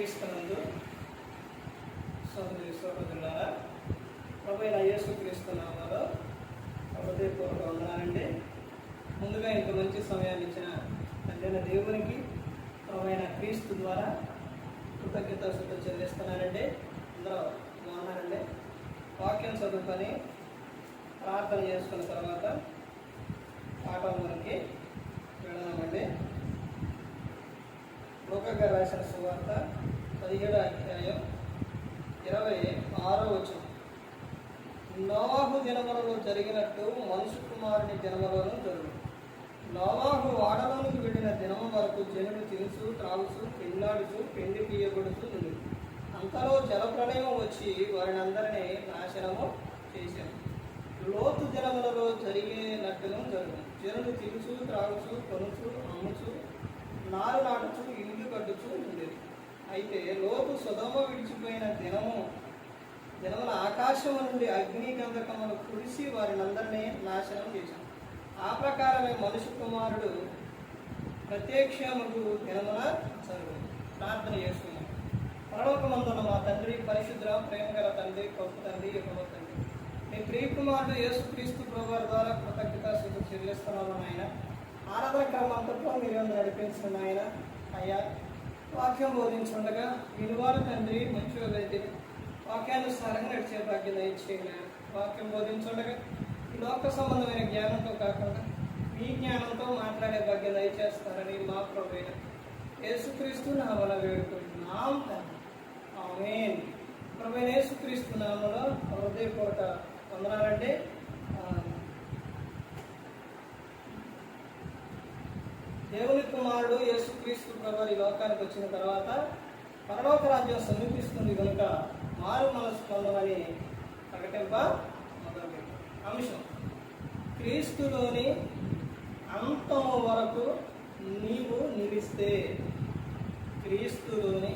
క్రీస్తునందు సోదరి సోదరులారా ప్రభు అయిన యేసు క్రీస్తునామాలో హృదయపూర్వక వందనాలండి. ముందుగా ఇంత మంచి సమయాన్ని ఇచ్చిన తండ్రి దేవునికి ప్రభుత్వ క్రీస్తు ద్వారా కృతజ్ఞత చెల్లిస్తున్నానండి అందరూ బాగున్నారండి? వాక్యం చదువుకొని ప్రార్థన చేసుకున్న తర్వాత పాఠం పాఠంలోనికి వెళ్ళామండి లోకగా రాసిన సువార్త పదిహేడు అధ్యాయం ఇరవై ఆరో వచనం. నోవాహు దినములలో జరిగినట్టు మనుషు కుమారుని దినములను జరుగు నోవాహు వాడలోనికి వెళ్ళిన దినము వరకు జనులు తినుసు త్రాగుసు పెళ్ళాడుచు పెండి పీయబడుతూ నుండి అంతలో జలప్రళయం వచ్చి వారిని అందరినీ నాశనము చేశాను. లోతు దినములలో జరిగినట్టును జరుగు జనులు తినుసు త్రాగుసు కొనుచు అమ్ముచు నారు నాటుచు ఇల్లు కట్టుచు ఉండేది అయితే లోతు సుధమ విడిచిపోయిన దినము దినమున ఆకాశం నుండి అగ్ని గంధకమును కురిసి వారిని అందరినీ నాశనం చేశాను. ఆ ప్రకారమే మనుషు కుమారుడు ప్రత్యక్షముడు దినమున చదువు. ప్రార్థన చేసుకున్నాం పరలోకమందున్న మా తండ్రి పరిశుద్ర ప్రేమగల తండ్రి గొప్ప తండ్రి యెహోవా తండ్రి. మీ ప్రియకుమారుడు యేసుక్రీస్తు ప్రభువారి ద్వారా కృతజ్ఞత చెల్లిస్తున్నాను ఆయన ఆరాధన క్రమంతట్లో మీరు నడిపించిన ఆయన అయ్యా వాక్యం బోధించుండగా విలువారు తండ్రి మంచివారైతే వాక్యానుసారంగా నడిచే భాగ్యం దయచేయండి వాక్యం బోధించుండగా ఈ లోక సంబంధమైన జ్ఞానంతో కాకుండా మీ జ్ఞానంతో మాట్లాడే భాగ్యం దయచేస్తారని మా ప్రభుత్వ యేసుక్రీస్తు నామల వేడుకుంటున్నాం తండ్రి. ఆమేన్. ప్రభు యేసుక్రీస్తు నామలో హృదయపూట వందనాలండి ఆ, దేవుని కుమారుడు యేసుక్రీస్తు ప్రభు ఈ లోకానికి వచ్చిన తర్వాత పరలోక రాజ్యం సమీపిస్తుంది కనుక మారు మనసు పొందమని ప్రకటింప అంశం క్రీస్తులోని అంతము వరకు నీవు నిలిస్తే క్రీస్తులోని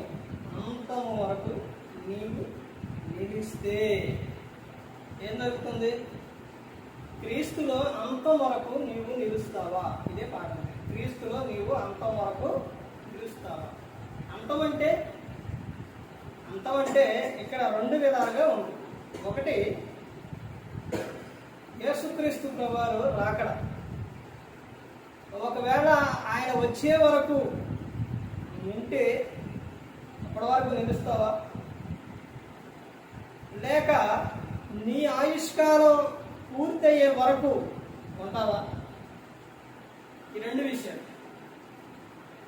అంతము వరకు నీవు నిలిస్తే ఏం జరుగుతుంది? క్రీస్తులో అంతం వరకు నీవు నిలుస్తావా? ఇదే పాఠం. క్రీస్తులో నీవు అంతం వరకు నిలుస్తావా? అంతం అంటే? అంతం అంటే ఇక్కడ రెండు విధాలుగా ఉంది. ఒకటి యేసుక్రీస్తు ప్రభువారు రాకడ. ఒకవేళ ఆయన వచ్చే వరకు ఉంటే అప్పటి వరకు నిలుస్తావా? లేక నీ ఆయుష్కాలం పూర్తయ్యే వరకు ఉంటావా? ఈ రెండు విషయాలు.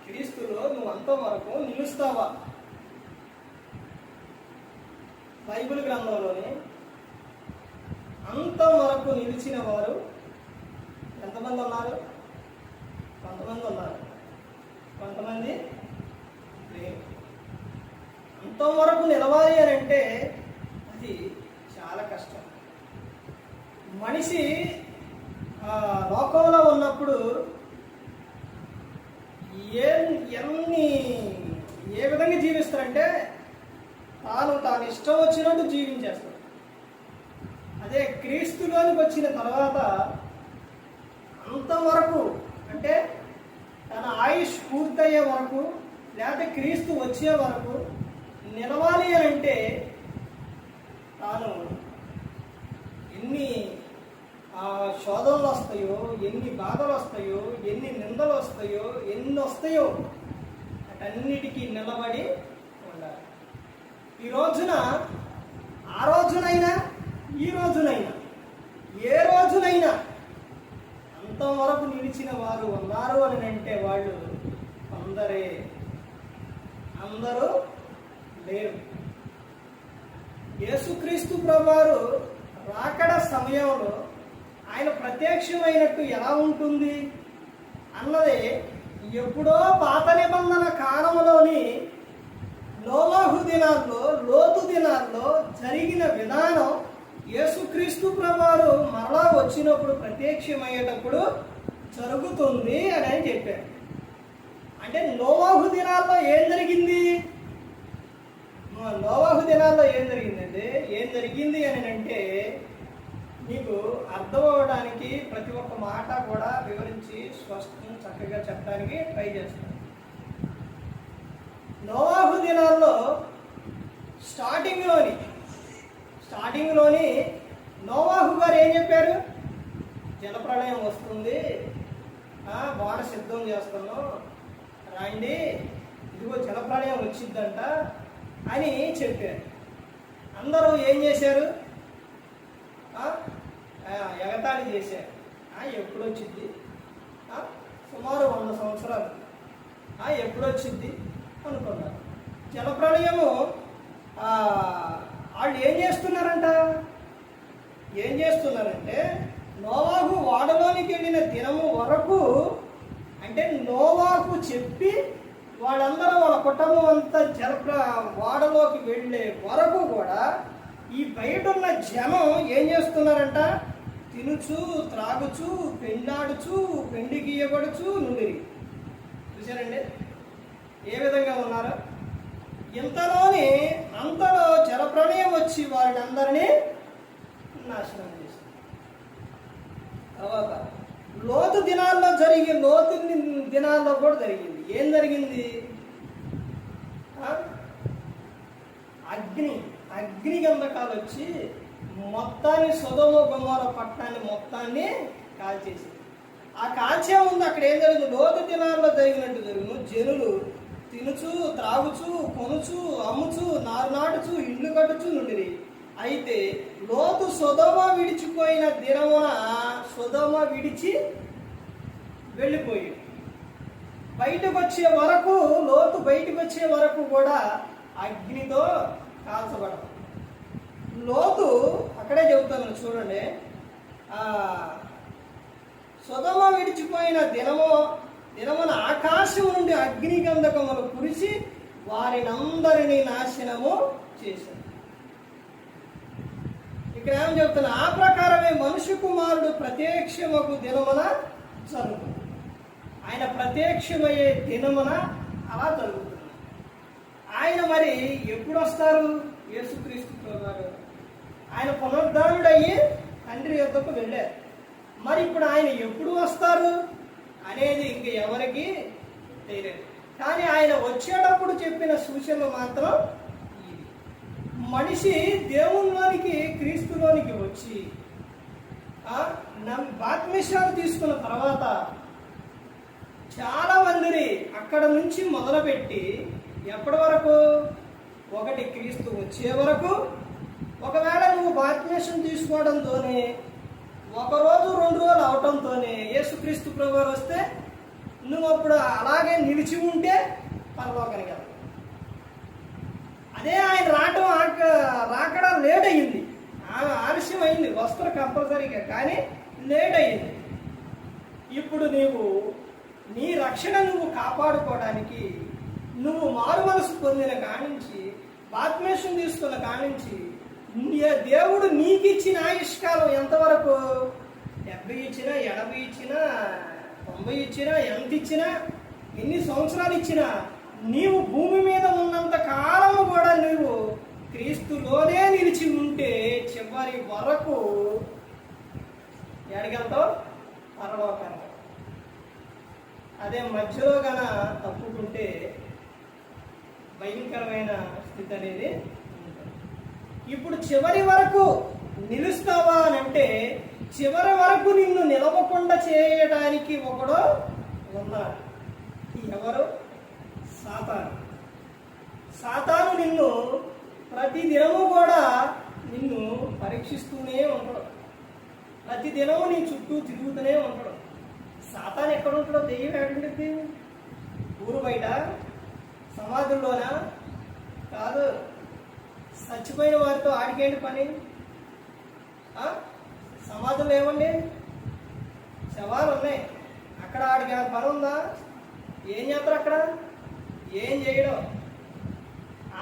క్రీస్తులో నువ్వు అంత వరకు నిలుస్తావా? బైబిల్ గ్రంథంలోని అంత వరకు నిలిచిన వారు ఎంతమంది ఉన్నారు? కొంతమంది ఉన్నారు. కొంతమంది లేరు. అంతం నిలవాలి అని అంటే అది చాలా కష్టం. మనిషి లోకంలో ఉన్నప్పుడు ఏం ఎన్ని ఏ విధంగా జీవిస్తారంటే తాను తాను ఇష్టం వచ్చినట్టు జీవించేస్తాడు అదే క్రీస్తులోనికి వచ్చిన తర్వాత అంతవరకు అంటే తన ఆయుష్ పూర్తయ్యే వరకు లేకపోతే క్రీస్తు వచ్చే వరకు నిలవాలి అని అంటే తాను ఎన్ని శోధనలు వస్తాయో ఎన్ని బాధలు వస్తాయో ఎన్ని నిందలు వస్తాయో ఎన్ని వస్తాయో అన్నిటికీ నిలబడి ఉండాలి. ఈ రోజున ఆ రోజునైనా ఈ రోజునైనా ఏ రోజునైనా అంతవరకు నిలిచిన వారు ఉన్నారు అని అంటే వాళ్ళు కొందరే. అందరూ లేరు. యేసుక్రీస్తు ప్రభువారు రాకడ సమయంలో ఆయన ప్రత్యక్షమైనట్టు ఎలా ఉంటుంది? అన్నది ఎప్పుడో పాత నిబంధన కాలంలోని నోవాహు దినాల్లో లోతు దినాల్లో జరిగిన విధానం యేసుక్రీస్తు ప్రభువారు మరలా వచ్చినప్పుడు ప్రత్యక్షమయ్యేటప్పుడు జరుగుతుంది అని ఆయన చెప్పారు. అంటే నోవాహు దినాల్లో ఏం జరిగింది? లోవాహు నోవాహు దినాల్లో ఏం జరిగిందంటే ఏం జరిగింది అని అంటే మీకు అర్థం అవ్వడానికి ప్రతి ఒక్క మాట కూడా వివరించి స్పష్టం చక్కగా చెప్పడానికి ట్రై చేస్తాను. నోవాహు దినాల్లో స్టార్టింగ్లోని స్టార్టింగ్లోని నోవాహు గారు ఏం చెప్పారు? జలప్రళయం వస్తుంది. ఆ, సిద్ధం చేస్తున్నాం. రాండి ఇదిగో జలప్రళయం వచ్చిందంట అని చెప్పారు. అందరూ ఏం చేశారు? ఎగతాళి చేశారు. ఎప్పుడు వచ్చింది సుమారు వంద సంవత్సరాలు. ఎప్పుడు వచ్చింది అనుకున్నారు. జలప్రళయము వాళ్ళు ఏం చేస్తున్నారంట? ఏం చేస్తున్నారంటే నోవాహు వాడలోనికి వెళ్ళిన దినము వరకు అంటే నోవాహు చెప్పి వాళ్ళందరూ వాళ్ళ కుటుంబం అంతా జలప్ర వాడలోకి వెళ్ళే వరకు కూడా ఈ బయట ఉన్న జనం ఏం చేస్తున్నారంట? తినుచు త్రాగుచు పెండాడుచు పెండి గీయబడుచు నుండిరి చూసారండి ఏ విధంగా ఉన్నారు? ఇంతలోని అంతలో జలప్రళయం వచ్చి వారిని అందరినీ నాశనం చేసింది. తర్వాత లోతు దినాల్లో జరిగి లోతు దినాల్లో కూడా జరిగింది. ఏం జరిగింది? అగ్ని అగ్ని గంధకాలు వచ్చి మొత్తాన్ని సుధమ గుమార పట్టణాన్ని మొత్తాన్ని కాల్చేసింది. ఆ కాల్చే ఉంది అక్కడ ఏం జరిగింది? లోతు దినాల్లో జరిగినట్టు జరుగును జనులు తినుచు త్రాగుచు కొనుచు అమ్ముచు నారు నాటుచు ఇండ్లు కట్టుచు నుండిరి. అయితే లోతు సుధమ విడిచిపోయిన దినమున సుధమ విడిచి వెళ్ళిపోయి బయటకు వచ్చే వరకు లోతు బయటకు వచ్చే వరకు కూడా అగ్నితో కాల్చబడదు. లోతు అక్కడే చెబుతాను చూడండి. సుధమ విడిచిపోయిన దినము దినమున ఆకాశం నుండి అగ్నిగంధకములు కురిసి వారినందరినీ నాశనము చేశారు. ఇక్కడ ఏం చెప్తున్నా ఆ ప్రకారమే మనుష్య కుమారుడు ప్రత్యక్షమకు దినమున జరుగుతుంది. ఆయన ప్రత్యక్షమయ్యే దినమున అలా జరుగుతుంది. ఆయన మరి ఎప్పుడు వస్తారు? యేసుక్రీస్తు ప్రభువారు. ఆయన పునరుద్ధారుడయ్యి తండ్రి యొద్దకు వెళ్ళారు. మరి ఇప్పుడు ఆయన ఎప్పుడు వస్తారు అనేది ఇంక ఎవరికి తెలియదు. కానీ ఆయన వచ్చేటప్పుడు చెప్పిన సూచనలు మాత్రం మనిషి దేవునిలోనికి క్రీస్తులోనికి వచ్చి ఆ, బాత్మిషాలు తీసుకున్న తర్వాత చాలా మందిని అక్కడ నుంచి మొదలుపెట్టి ఎప్పటి వరకు? ఒకటి క్రీస్తు వచ్చే వరకు ఒకవేళ నువ్వు బాప్తిసం తీసుకోవడంతోనే ఒకరోజు రెండు రోజులు అవటంతోనే యేసుక్రీస్తు ప్రభు వస్తే నువ్వు అప్పుడు అలాగే నిలిచి ఉంటే పరలోకానికి వెళ్తావు అదే ఆయన రావటం రాకడా రాకడం లేట్ అయ్యింది ఆ- ఆలస్యం అయింది వస్తారు కంపల్సరీగా కానీ లేట్ అయ్యింది ఇప్పుడు నీవు నీ రక్షణ నువ్వు కాపాడుకోవడానికి నువ్వు మారు మనసు పొందిన కానించి బాత్మేషం తీసుకున్న కానించి దేవుడు నీకు ఇచ్చిన ఆయుష్కాలం ఎంతవరకు? డెబ్బై ఇచ్చినా ఎనభై ఇచ్చినా తొంభై ఇచ్చినా ఎంత ఇచ్చినా ఎన్ని సంవత్సరాలు ఇచ్చినా నీవు భూమి మీద ఉన్నంత కాలము కూడా నీవు క్రీస్తులోనే నిలిచి ఉంటే చివరి వరకు ఎడగలతో పరలోకానికి. అదే మధ్యలో గన తప్పుకుంటే భయంకరమైన స్థితి అనేది ఇప్పుడు చివరి వరకు నిలుస్తావా అని అంటే చివరి వరకు నిన్ను నిలవకుండా చేయడానికి ఒకడు ఉన్నాడు. ఎవరు? సాతాను. సాతాను నిన్ను ప్రతి దినము కూడా నిన్ను పరీక్షిస్తూనే ఉంటాడు. ప్రతి దినము నీ చుట్టూ తిరుగుతూనే ఉంటాడు. సాతాను ఎక్కడ ఉంటాడో దెయ్యం ఎక్కడుంటుంది? ఊరు బయట? సమాధుల్లోనా? కాదు. చచ్చిపోయిన వారితో ఆడికేంటి పని. సమాధులు ఏమండి శవాలు ఉన్నాయి. అక్కడ ఆడికి పని ఉందా? ఏం చేస్తారు అక్కడ? ఏం చేయడం?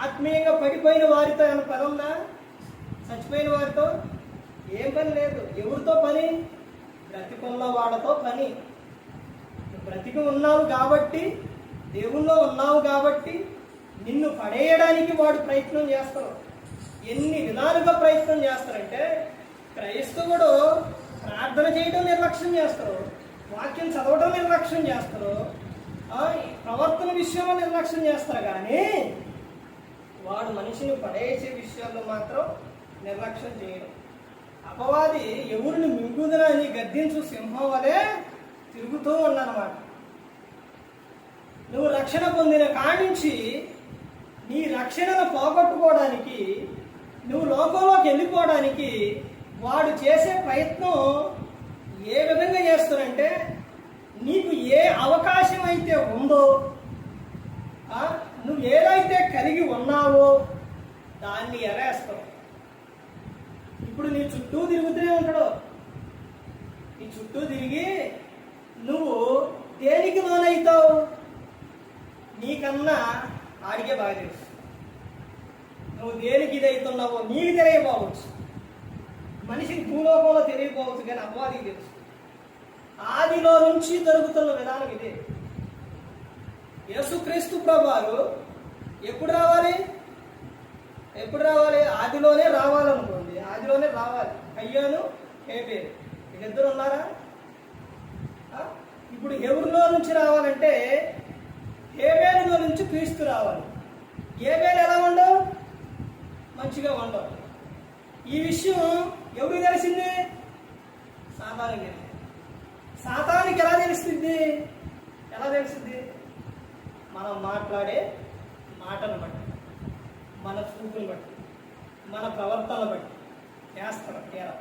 ఆత్మీయంగా పడిపోయిన వారితో ఏమైనా పని ఉందా? చచ్చిపోయిన వారితో ఏం పని లేదు. ఎవరితో పని? బ్రతికున్న వాళ్ళతో పని. బ్రతికి ఉన్నావు కాబట్టి దేవుల్లో ఉన్నావు కాబట్టి నిన్ను పడేయడానికి వాడు ప్రయత్నం చేస్తున్నావు ఎన్ని విధాలుగా ప్రయత్నం చేస్తారంటే క్రైస్తవుడు ప్రార్థన చేయడం నిర్లక్ష్యం చేస్తారు వాక్యం చదవడం నిర్లక్ష్యం చేస్తారు ప్రవర్తన విషయంలో నిర్లక్ష్యం చేస్తారు కానీ వాడు మనిషిని పడేసే విషయాల్లో మాత్రం నిర్లక్ష్యం చేయడం. అపవాది ఎవరిని మింగుదనా అని గద్దించు సింహం వలె తిరుగుతూ ఉన్నానమాట నువ్వు రక్షణ పొందిన కాడించి నీ రక్షణను పోగొట్టుకోవడానికి నువ్వు లోకంలోకి వెళ్ళిపోవడానికి వాడు చేసే ప్రయత్నం ఏ విధంగా చేస్తారంటే నీకు ఏ అవకాశం అయితే ఉందో నువ్వు ఏదైతే కలిగి ఉన్నావో దాన్ని ఎరేస్తావు. ఇప్పుడు నీ చుట్టూ తిరుగుతూనే ఉంటాడు. నీ చుట్టూ తిరిగి నువ్వు దేనికి లోనవుతావు? నీకన్నా ఆడికే బాగా తెలుసు. నువ్వు దేనికి ఇదైతున్నావో నీకు తెలియకపోవచ్చు. మనిషికి భూలోకంలో తెలియపోవచ్చు కానీ అపవాది తెలుసు. ఆదిలో నుంచి జరుగుతున్న విధానం ఇదే. యేసుక్రీస్తు ప్రభువారు ఎప్పుడు రావాలి? ఎప్పుడు రావాలి? ఆదిలోనే రావాలనుకోండి ఆదిలోనే రావాలి. అయ్యాను హేబేరు ఇద్దరు ఉన్నారా? ఇప్పుడు ఎవరిలో నుంచి రావాలంటే హేబేలులో నుంచి క్రీస్తు రావాలి. హేబేలు ఎలా ఉండవు? మంచిగా ఉండవు ఈ విషయం ఎవరికి తెలిసింది? సాతానికి. సాతానికి ఎలా తెలుస్తుంది? ఎలా తెలుస్తుంది? మనం మాట్లాడే మాటను బట్టి మన చూపులు బట్టి మన ప్రవర్తనలు బట్టి చేస్తాడు తీరా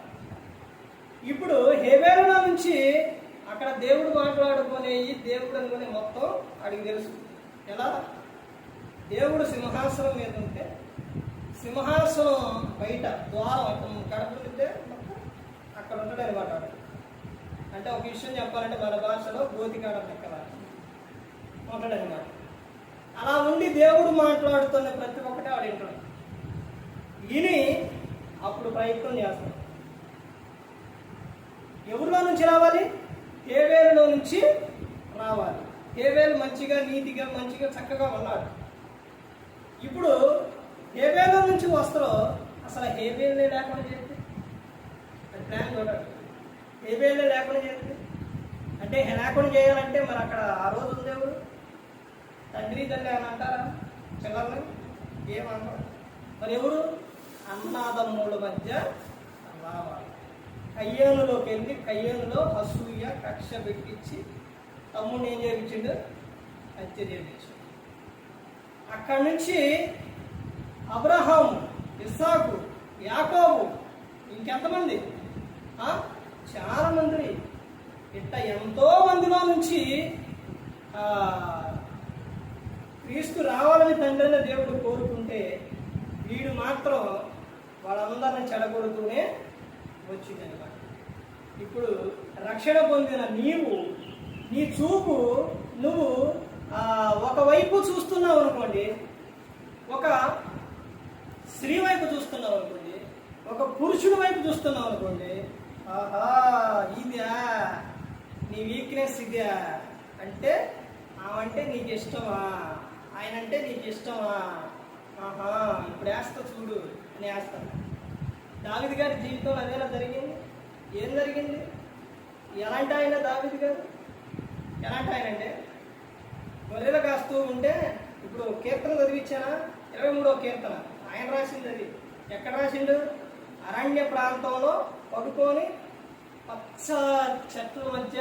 ఇప్పుడు హేబేలులో నుంచి అక్కడ దేవుడు మాట్లాడుకునేవి దేవుడు అనుకునే మొత్తం అడిగి తెలుసు. ఎలా? దేవుడు సింహాసనం మీద ఉంటే సింహాసనం బయట ద్వారం కడప ఉంటే అక్కడ ఉంటాడు అనమాట అంటే ఒక విషయం చెప్పాలంటే మన భాషలో గోతికాడ లెక్కల ఉంటాడు అనమాట అలా ఉండి దేవుడు మాట్లాడుతున్న ప్రతి ఒక్కటి ఆడు వింటాడు విని అప్పుడు ప్రయత్నం చేస్తాడు. ఎవరిలో నుంచి రావాలి? హేవేలులో నుంచి రావాలి. హేవేలు మంచిగా నీతిగా మంచిగా చక్కగా ఉన్నాడు. ఇప్పుడు హేవేలో నుంచి వస్తారో అసలు హేబేలే లేకుండా చేస్తే అది ప్లాన్ చూడాలి హేబేలే లేకుండా చేస్తే అంటే లేకుండా చేయాలంటే మరి అక్కడ ఆ రోజు ఉంది ఎవరు? తండ్రి తల్లి అని అంటారా? పిల్లల్ని? ఏమంటారు మరి ఎవరు? అన్నాదమ్ముల మధ్య రావాలి. కయ్యేనులోకి వెళ్ళి కయ్యేనులో అసూయ కక్ష పెట్టించి తమ్ముడిని ఏం చేయించిండు? హత్య చేయించు అక్కడి నుంచి అబ్రహాం ఇస్సాకు యాకోబు ఇంకెంతమంది? చాలా మంది ఇట్ట ఎంతో మందిలో నుంచి క్రీస్తు రావాలని తండ్రి దేవుడు కోరుకుంటే వీడు మాత్రం వాళ్ళందరిని చెడగొడుతూనే వచ్చిందనమాట ఇప్పుడు రక్షణ పొందిన నీవు నీ చూపు నువ్వు ఒకవైపు చూస్తున్నావు అనుకోండి ఒక స్త్రీ వైపు చూస్తున్నావు అనుకోండి ఒక పురుషుడి వైపు చూస్తున్నావు అనుకోండి ఆహా ఇదా నీ వీక్నెస్ ఇదా అంటే ఆమంటే నీకు ఇష్టమా? ఆయన అంటే నీకు ఇష్టమా? ఆహా ఇప్పుడు వేస్తా చూడు అని వేస్తాను దావిది గారి జీవితంలో అదేలా జరిగింది? ఏం జరిగింది? ఎలాంటి ఆయన దావిది గారు? ఎలాంటి ఆయన అంటే గొర్రెలు కాస్తూ ఉంటే ఇప్పుడు కీర్తన చదివించానా? ఇరవై మూడో కీర్తన. ఆయన రాసింది అది. ఎక్కడ రాసిండు? అరణ్య ప్రాంతంలో పడుకొని పచ్చ చెట్ల మధ్య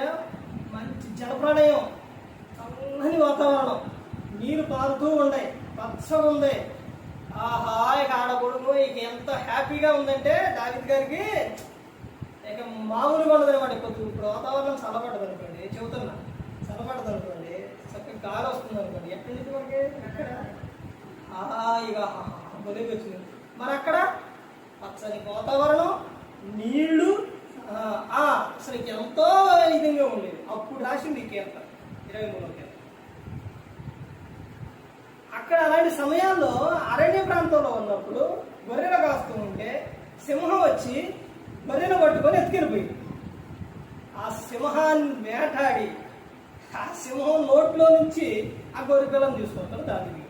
మంచి జలప్రళయం చల్లని వాతావరణం నీరు పారుతూ ఉన్నాయి పచ్చగా ఉంది. ఆహా ఇక ఆడ కొడుకు ఇక ఎంత హ్యాపీగా ఉందంటే దావిద్ గారికి ఇక మామూలుగా ఉండదు అనమాట ఇప్పుడు ఇప్పుడు వాతావరణం చల్లబడదు అనుకోండి చెబుతున్నా. చల్లబడదు అనుకోండి చక్కగా గాలి వస్తుంది అనుకోండి. ఎక్కడి నుంచి మనకి? ఎక్కడ? ఆహా ఇక బొలికి వచ్చింది. మరి అక్కడ పచ్చని వాతావరణం నీళ్ళు ఆ, అసలు ఎంతో విధంగా ఉండేది. అప్పుడు రాసింది ఈ ఇరవై మూడో కీర్తన అక్కడ అలాంటి సమయాల్లో అరణ్య ప్రాంతంలో ఉన్నప్పుడు గొర్రెలు కాస్తూ ఉంటే సింహం వచ్చి గొర్రెలు పట్టుకొని ఎత్తుకెళ్ళిపోయింది. ఆ సింహాన్ని వేటాడి ఆ సింహం నోట్లో నుంచి ఆ గొర్రె పిల్లని తీసుకుంటారు దానికి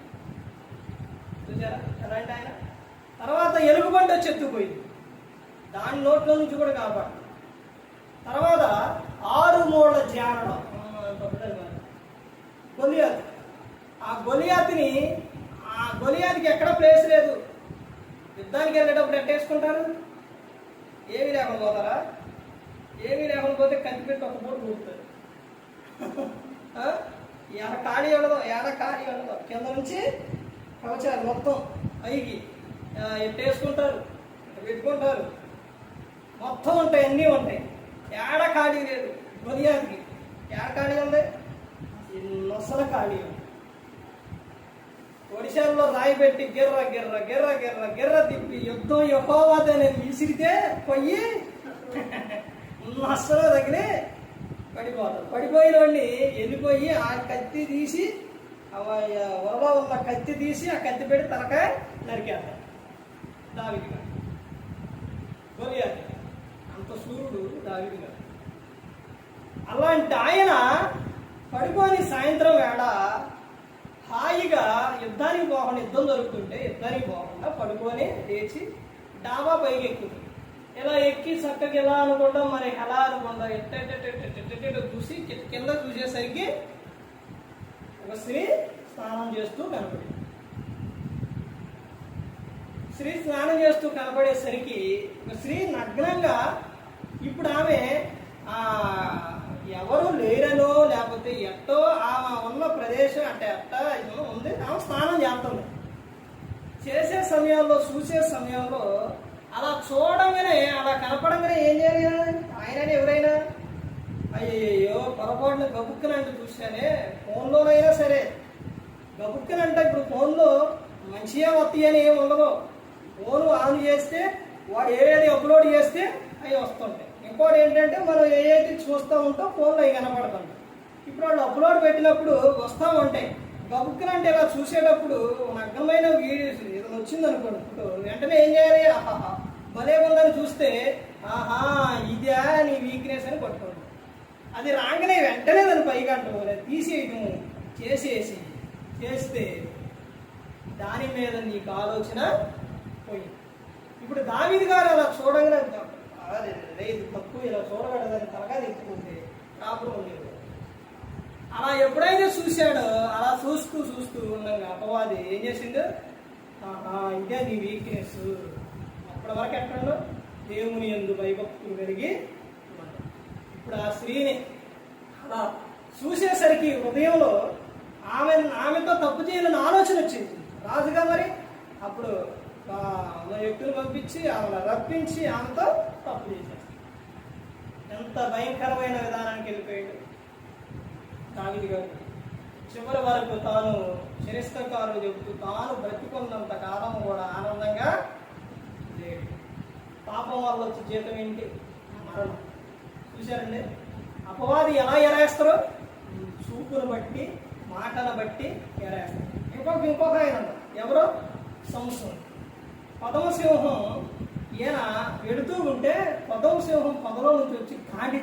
చూసారా? ఎలాంటి ఆయన. తర్వాత ఎలుగుబంట చెత్తుపోయింది దాని నోట్లో నుంచి కూడా కాపాడు. తర్వాత ఆరు మూల జానడం గొలియాత్. ఆ గొలియాత్ని ఆ గొలియాత్కి ఎక్కడ ప్లేస్ లేదు. యుద్ధానికి వెళ్ళేటప్పుడు ఎట్టేసుకుంటారు ఏమీ లేకుండా పోతారా? ఏమీ లేకుండా పోతే కనిపెట్టి ఒక మూడు కూపుతారు ఎడ ఖాళీ ఉండదు ఎడ ఖాళీ ఉండదు. కింద నుంచి కవచారు మొత్తం అవి ఎట్టేసుకుంటారు పెట్టుకుంటారు. మొత్తం ఉంటాయి అన్నీ ఉంటాయి. ఏడ ఖాళీ లేదు గొలియాత్కి ఏడ ఖాళీ ఉంది? నొసల ఖాళీ ఒడిశాల్లో రాయి పెట్టి గిర్ర గిర్ర గిర్ర గిర్ర గిర్ర తిప్పి యుద్ధం యహోవాదని విసిరితే పొయ్యి నష్టలో తగిలి పడిపోతారు. పడిపోయిన వాడిని వెళ్ళిపోయి ఆ కత్తి తీసి ఆ ఉన్న కత్తి తీసి ఆ కత్తి పెట్టి తలకాయ నరికేస్తారు దావిడి గారు. అంత సూర్యుడు దావిడి గారు. అలాంటి ఆయన పడుకొని సాయంత్రం వేళ హాయిగా యుద్ధానికి పోకుండా యుద్ధం జరుగుతుంటే యుద్ధానికి పోకుండా పడుకొని లేచి డాబా పైకి ఎక్కుతుంది. ఇలా ఎక్కి చక్కగా ఇలా అనుకుంటాం? మరి ఎలా అనుకుంటాం? ఎట్ట చూసి కింద చూసేసరికి ఒక స్త్రీ స్నానం చేస్తూ కనపడింది స్త్రీ స్నానం చేస్తూ కనపడేసరికి ఒక స్త్రీ నగ్నంగా ఇప్పుడు ఆమె ఆ, ఎవరు లేరనో లేకపోతే ఎట్టో ఆమె ఉన్న ప్రదేశం అంటే ఎట్ట ఏదో ఉంది ఆమె స్నానం చేస్తుంది. చేసే సమయంలో చూసే సమయంలో అలా చూడంగానే అలా కనపడంగానే ఏం చేయాలి? ఆయన ఎవరైనా అయ్యయ్యో పొరపాటున గబుక్కనంటే చూశానే. ఫోన్లోనైనా సరే. గబుక్కనంటే ఇప్పుడు ఫోన్లో మంచిగా వస్తాయి అని ఏమి ఉండదు. ఫోన్ ఆన్ చేస్తే వాడు ఏది అప్లోడ్ చేస్తే అవి వస్తుంటాయి. ఇంకోటి ఏంటంటే మనం ఏదైతే చూస్తూ ఉంటాం ఫోన్లో అవి కనపడుతుంటాయి ఇప్పుడు వాళ్ళు అప్లోడ్ పెట్టినప్పుడు వస్తూ ఉంటాయి గబుక్కనంటే ఇలా చూసేటప్పుడు నగ్నమైన వీడియోస్ ఏదైనా వచ్చింది అనుకోండి. ఇప్పుడు వెంటనే ఏం చేయాలి? ఆహా భలే ఉందని చూస్తే ఆహా ఇదే నీ వీక్నెస్ అని పట్టుకోండి అది రాగానే వెంటనే దాన్ని పైగా అంటుకోలేదు తీసేయటం చేసేసి చేస్తే దాని మీద నీకు ఆలోచన పోయింది. ఇప్పుడు దావిది గారు అలా చూడగానే అదే లేదు తక్కువ ఇలా చూడగలదని తలగా తెచ్చుకుంటే కాపురం లేదు. అలా ఎప్పుడైతే చూశాడో అలా చూస్తూ చూస్తూ ఉండగా అపవాది ఏం చేసిండు? ఇదే నీ వీక్నెస్ అప్పటి వరకు ఎక్కడో దేవుని ఎందు భయభక్తులు పెరిగి ఇప్పుడు ఆ స్త్రీని అలా చూసేసరికి హృదయంలో ఆమె ఆమెతో తప్పు చేయాలని ఆలోచన వచ్చింది. రాజుగా మరి అప్పుడు ఆ వ్యక్తులు పంపించి ఆమె రప్పించి ఆమెతో తప్పు చేసేస్తాడు ఎంత భయంకరమైన విధానానికి వెళ్ళిపోయాడు దావిది గారు. చివరి వరకు తాను చరిత్రకారులు చెబుతూ తాను బ్రతికున్నంత కాలం కూడా ఆనందంగా లేడు. పాపం వల్ల వచ్చే జీతం ఏంటి? మరణం. చూశారండి? అపవాది ఎలా ఎరేస్తారో చూపును బట్టి మాటను బట్టి ఎరేస్తారు ఇంకొక ఇంకొక ఆయన ఎవరో? సంసం పదమసింహం ఈయన ఎడుతూ ఉంటే పదమసింహం పదలో నుంచి వచ్చి కాడి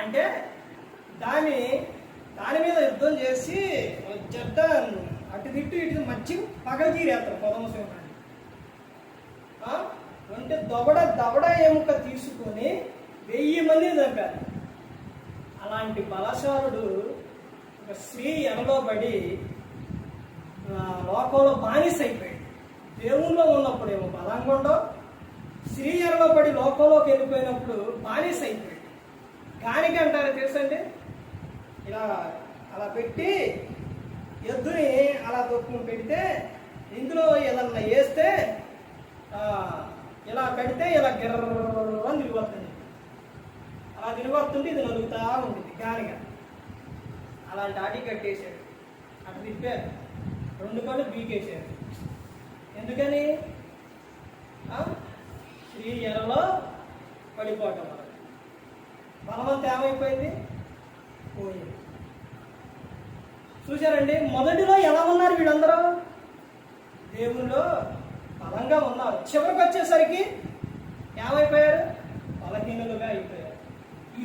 అంటే దాని దాని మీద యుద్ధం చేసి జడ్డ అటు తిట్టు ఇటు మధ్య పగల తీరేస్తారు పదవ అంటే దవడ దవడ ఎముక తీసుకొని వెయ్యి మందిని చంపారు. అలాంటి బలశాలుడు ఒక స్త్రీ ఎనలో పడి లోకంలో బానిస అయిపోయాడు దేవుల్లో ఉన్నప్పుడేమో బలంగా ఉండవు. స్త్రీ ఎనలో పడి లోకంలోకి వెళ్ళిపోయినప్పుడు బానిస అయిపోయాడు గానికి అంటారు తెలుసండి? ఇలా అలా పెట్టి ఎద్దుని అలా దొక్కుని పెడితే ఇందులో ఏదన్నా వేస్తే ఇలా పెడితే ఇలా గిర్రని తిరిగిపోతుంది అలా తిరగొస్తుంటే ఇది నలుగుతా ఉంటుంది గాలిగా. అలాంటి ఆటి కట్టేశాడు. అటు తిప్పారు. రెండు కళ్ళు బీకేశారు ఎందుకని? శ్రీ ఎరలో పడిపోవటం వల్ల. బలవంత ఏమైపోయింది? పోయింది. చూశారండి? మొదటిలో ఎలా ఉన్నారు వీళ్ళందరూ? దేవుళ్ళు బలంగా ఉన్నారు. చివరికి వచ్చేసరికి ఏమైపోయారు?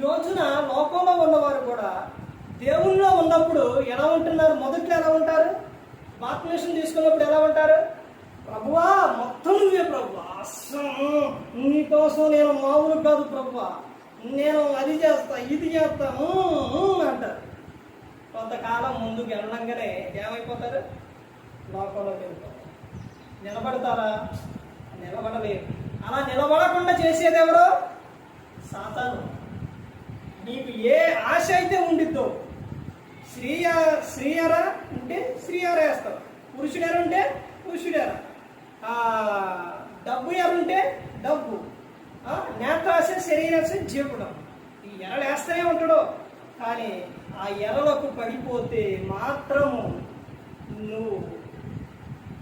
రోజున లోకంలో ఉన్నవారు కూడా దేవుల్లో ఉన్నప్పుడు ఎలా ఉంటున్నారు? మొదట్లో ఎలా ఉంటారు? బాప్టినేషన్ తీసుకున్నప్పుడు ఎలా ఉంటారు? ప్రభువా మొత్తం నువ్వే ప్రభువా. అస్సలు నీకోసం నేను మామూలు కాదు ప్రభువా. నేను అది చేస్తా ఇది చేస్తాను అంటారు. కొంతకాలం ముందుకు వెళ్ళంగానే ఏమైపోతారు? లోకంలో వెళ్ళిపోతారు. నిలబడతారా? నిలబడలేరు. అలా నిలబడకుండా చేసేది ఎవరు? సాతాను. నీకు ఏ ఆశ అయితే ఉండిద్దో స్త్రీయ స్త్రీయరా ఉంటే స్త్రీయరా వేస్తారు. పురుషుడెర ఉంటే పురుషుడెర డబ్బు ఎర ఉంటే డబ్బు. నేత్రాశ శరీరాశ జీవడం. ఈ ఎరలు వేస్తూనే ఉంటాడు. కానీ ఆ ఎరలకు పడిపోతే మాత్రము నువ్వు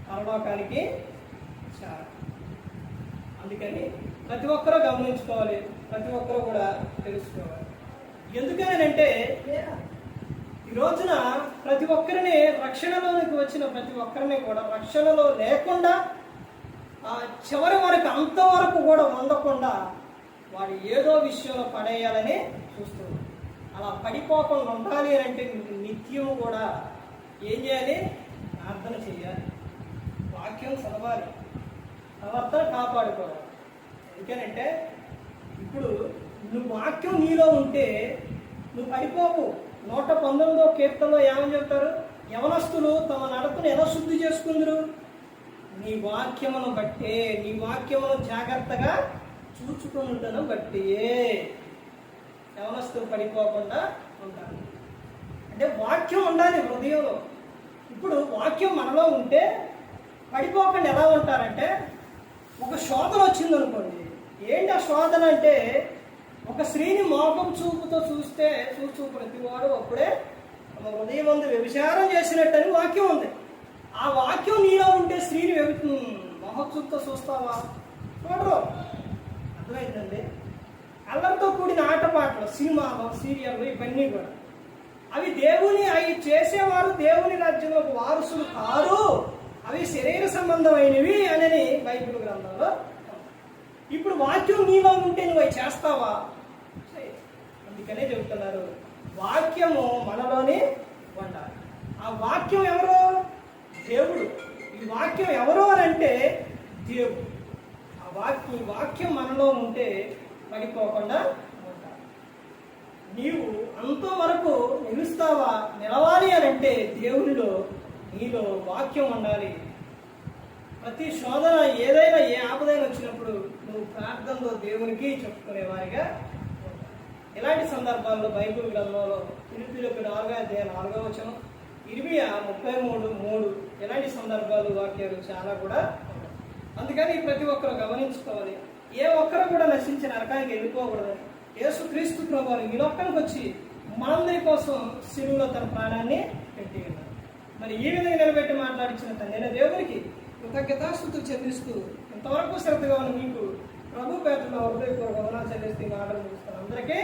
పరలోకానికి చాలు అందుకని ప్రతి ఒక్కరూ గమనించుకోవాలి. ప్రతి ఒక్కరూ కూడా తెలుసుకోవాలి. ఎందుకనంటే ఈ రోజున ప్రతి ఒక్కరిని రక్షణలోనికి వచ్చిన ప్రతి ఒక్కరిని కూడా రక్షణలో లేకుండా ఆ చివరి వరకు అంతవరకు కూడా ఉండకుండా వాడు ఏదో విషయంలో పడేయాలని చూస్తుంది అలా పడిపోకుండా ఉండాలి అని అంటే నిత్యం కూడా ఏం చేయాలి? ప్రార్థన చేయాలి. వాక్యం చదవాలి. ప్రవర్తన కాపాడుకోవాలి. ఎందుకనంటే ఇప్పుడు నువ్వు వాక్యం నీలో ఉంటే నువ్వు పడిపోకు నూట పంతొమ్మిదో కీర్తనలో ఏమని చెప్తారు? యవనస్తులు తమ నడకను ఎలా శుద్ధి చేసుకుందరు? నీ వాక్యమును బట్టే నీ వాక్యమును జాగ్రత్తగా చూచుకుంటను బట్టియే యవనస్తులు పడిపోకుండా ఉంటారు. అంటే వాక్యం ఉండాలి హృదయంలో. ఇప్పుడు వాక్యం మనలో ఉంటే పడిపోకుండా ఎలా ఉంటారంటే ఒక శోధన వచ్చింది అనుకోండి ఏంటి ఆ శోధన అంటే ఒక స్త్రీని మోపం చూపుతో చూస్తే చూచు ప్రతివాడు అప్పుడే ఉదయం హృదయం వ్యభిచారం చేసినట్టని వాక్యం ఉంది. ఆ వాక్యం నీలో ఉంటే స్త్రీని వ్యభి మొహచూపుతో చూస్తావా? చూడరు. అర్థమైందండి? అల్లరితో కూడిన ఆటపాటలు సినిమాలు సీరియళ్ళు ఇవన్నీ కూడా. అవి దేవుని అవి చేసేవారు దేవుని రాజ్యంలోకి వారసులు కారు అవి శరీర సంబంధమైనవి అని బైబిల్ గ్రంథంలో ఇప్పుడు వాక్యం నీలో ఉంటే నువ్వు అవి చేస్తావా? అందుకనే చెబుతున్నారు వాక్యము మనలోనే ఉండాలి. ఆ వాక్యం ఎవరు? దేవుడు. ఈ వాక్యం ఎవరు అని అంటే దేవుడు. ఆ వాక్యం ఈ వాక్యం మనలో ఉంటే పడిపోకుండా ఉంటారు నీవు అంతవరకు నిలుస్తావా నిలవాలి అని అంటే దేవునిలో నీలో వాక్యం ఉండాలి. ప్రతి శోధన ఏదైనా ఏ ఆపదైనా వచ్చినప్పుడు నువ్వు ప్రార్థనలో దేవునికి చెప్పుకునేవారిగా ఇలాంటి సందర్భాల్లో బైబిల్ గ్రంథంలో పిలుపులకు నాలుగో అధ్యాయం నాలుగో వచనం ఇరవై ముప్పై మూడు మూడు ఇలాంటి సందర్భాలు వాక్యాలు చాలా కూడా ఉన్నాయి. అందుకని ప్రతి ఒక్కరు గమనించుకోవాలి. ఏ ఒక్కరు కూడా నశించి నరకానికి వెళ్ళిపోకూడదు యేసు క్రీస్తు ప్రభావం ఈ లోకానికి వచ్చి మనందరి కోసం సిలువలో తన ప్రాణాన్ని పెట్టి మరి ఈ విధంగా నిలబెట్టి మాట్లాడించిన తన దేవునికి కృతజ్ఞతాస్థుతులు చెల్లిస్తూ ఇంతవరకు శ్రద్ధగా ఉన్న మీకు ప్రభు పేటలో హృదయపూర్వక వందనాలు చెల్లిస్తూ ఆటలు అందరికీ